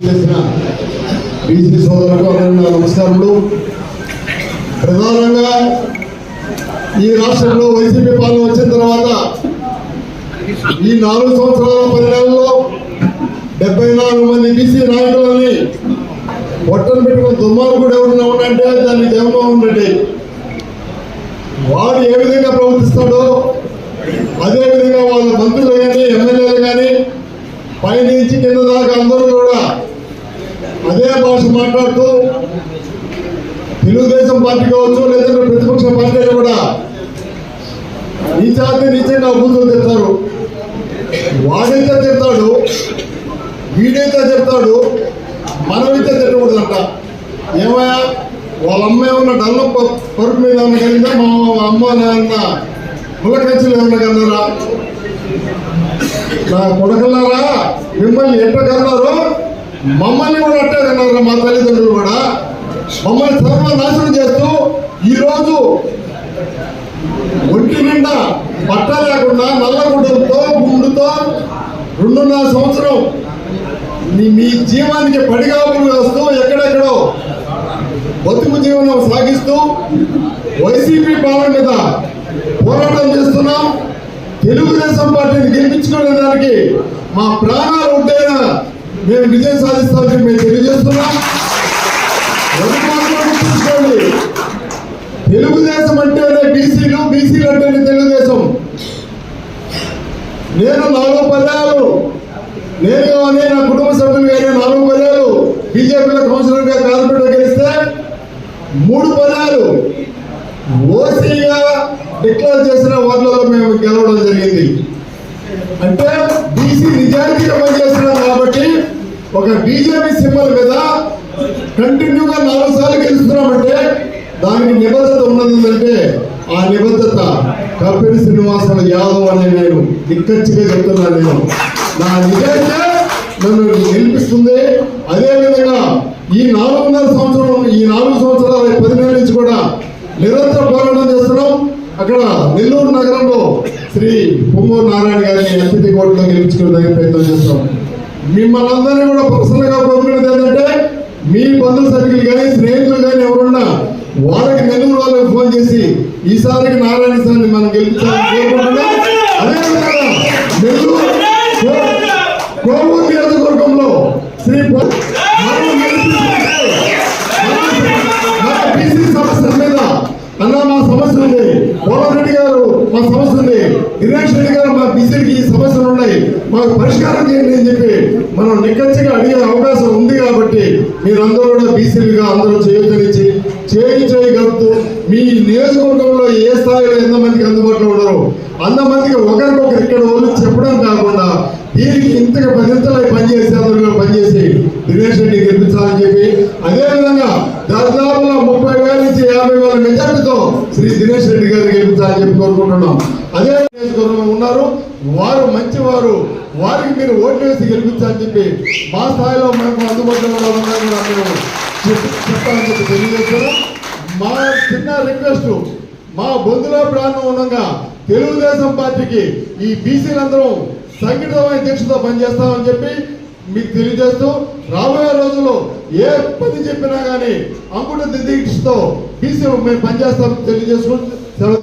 చేసిన బీసీ సోదరులకు నా నమస్కారములు ప్రధానంగా ఈ రాష్ట్రంలో వైసీపీ పాలన వచ్చిన తర్వాత ఈ నాలుగు సంవత్సరాల పది నెలల్లో డెబ్బై నాలుగు మంది బీసీ నాయకులని పొట్టను పెట్టుకుని దుమ్మాలు కూడా ఎవరైనా ఉండంటే దాన్ని జగన్మోహన్ రెడ్డి. వాడు ఏ విధంగా ప్రవర్తిస్తాడో అదే విధంగా వాళ్ళ మంత్రులు కానీ ఎమ్మెల్యేలు కానీ తెలుగుదేశం పార్టీ కావచ్చు లేదంటే ప్రతిపక్ష పార్టీలు కూడా ఈ జాతి నిజంగా అభివృద్ధి తిడతారు వాడైతే తిడతాడు వీడైతే తిడతాడు మనమైతే తిట్టకూడదంట ఏమయ్యా వాళ్ళ అమ్మ ఏమన్నా డల్ల పరుపు మీద ఉన్న కలిగిందా మా అమ్మ నాన్న ములకంచులు ఏమన్నా కన్నారా? నా కొడకల్లారా మిమ్మల్ని ఎట్ట కన్నారు మమ్మల్ని కూడా అట్టే కన్నారా మా తల్లిదండ్రులు కూడా. మమ్మల్ని సర్వనాశనం చేస్తూ ఈరోజు ఒంటి నిండా పట్ట లేకుండా నల్లగుడ్డలతో గుండుతో రెండున్నర సంవత్సరం మీ మీ జీవానికి పడిగాపులు వేస్తూ ఎక్కడెక్కడో బతుకు జీవనం సాగిస్తూ వైసీపీ పాలన మీద పోరాటం చేస్తున్నాం. తెలుగుదేశం పార్టీని గెలిపించుకునే దానికి మా ప్రాణాలు ఉంటేనా మేము విజయం సాధిస్తామని మేము తెలియజేస్తున్నాం. నేను నాలుగు పదాలు. నేను కానీ నా కుటుంబ సభ్యులు కానీ నాలుగు పదాలు. బీజేపీలో కౌన్సిలర్గా కార్పొరేటర్ గెలిస్తే మూడు పదాలు. ఓసీగా డిక్లేర్ చేసిన వార్డులలో మేము గెలవడం జరిగింది. అంటే బీసీ నిజాయితీగా పనిచేస్తున్నాం కాబట్టి ఒక బీజేపీ సింబల్ మీద కంటిన్యూగా నాలుగు సార్లు గెలుస్తున్నామంటే దానికి నిబద్ధత ఉన్నది అంటే ఆ నిబద్ధత. కపిల్ శ్రీనివాసరావు యాదవ్ అనే నేను నిక్కచ్చిగా చెప్తున్నాను నేను. నా నిజాయితీ నన్ను గెలిపిస్తుంది అదేవిధంగా ఈ నాలుగున్నర సంవత్సరం ఈ నాలుగు సంవత్సరాల పది నెలల నుంచి కూడా నిరంతర పోరాటం చేస్తున్నాం. అక్కడ నెల్లూరు నగరంలో శ్రీ పొంగూరు నారాయణ గారిని ఎంపీ కోర్టులో గెలిపించుకోవడానికి ప్రయత్నం చేస్తాం మిమ్మల్ని అందరినీ కూడా ప్రసన్నగా గా కోరుకునేది ఏంటంటే మీ బంధువు సభ్యులు కానీ స్నేహితులు కానీ ఎవరున్నా వాళ్ళకి నెల్లూరు వాళ్ళకి ఫోన్ చేసి ఈసారికి నారాయణ సార్ని మనం గెలిపించాలని కోరుకుంటున్నాం. అదేవిధంగా నెల్లూరు కోవూరు నియోజకవర్గంలో శ్రీ బీసీ సమస్యల మీద అన్న మా సమస్య ఉంది రెడ్డి గారు మా సమస్య ఉంది దినేష్ రెడ్డి గారు మా బీసీకి ఈ సమస్యలు ఉన్నాయి. మాకు పరిష్కారం చేయండి అని చెప్పి మనం నిక్కచ్చిగా అడిగే అవకాశం ఉంది కాబట్టి మీరందరూ కూడా బీసీలుగా అందరూ చేయొచ్చనిచ్చి చేయి ఈ మీ నియోజకవర్గంలో ఏ స్థాయిలో ఎంతమందికి అందుబాటులో ఉండరు. అంతమందికి ఒకరికొకరు ఇక్కడ వాళ్ళు చెప్పడం కాకుండా దీనికి ఇంతగా పదింతలై పనిచేసి అందరిలో పనిచేసి దినేష్ రెడ్డి గెలిపించాలని చెప్పి అదేవిధంగా దాదాపులో ముప్పై వేల నుంచి యాభై వేల మెజార్టీతో శ్రీ దినేష్ రెడ్డి గారు గెలిపించాలని చెప్పి కోరుకుంటున్నాం. అదే నియోజకవర్గంలో ఉన్నారు. వారు మంచివారు. వారికి మీరు ఓట్లు వేసి గెలిపించాలని చెప్పి మా స్థాయిలో మేము అందుబాటులో ఉన్నామని చెప్పాలని చెప్పి తెలియజేస్తున్నాం. మా చిన్న రిక్వెస్ట్ మా బొందులో ప్రాణం ఉండగా తెలుగుదేశం పార్టీకి ఈ బీసీలందరం సంఘటితమైన దీక్షతో పనిచేస్తామని చెప్పి మీకు తెలియజేస్తూ రాబోయే రోజుల్లో ఏ పని చెప్పినా కానీ అంకుట దీక్షతో బీసీ మేము పనిచేస్తామని తెలియజేసుకుంటూ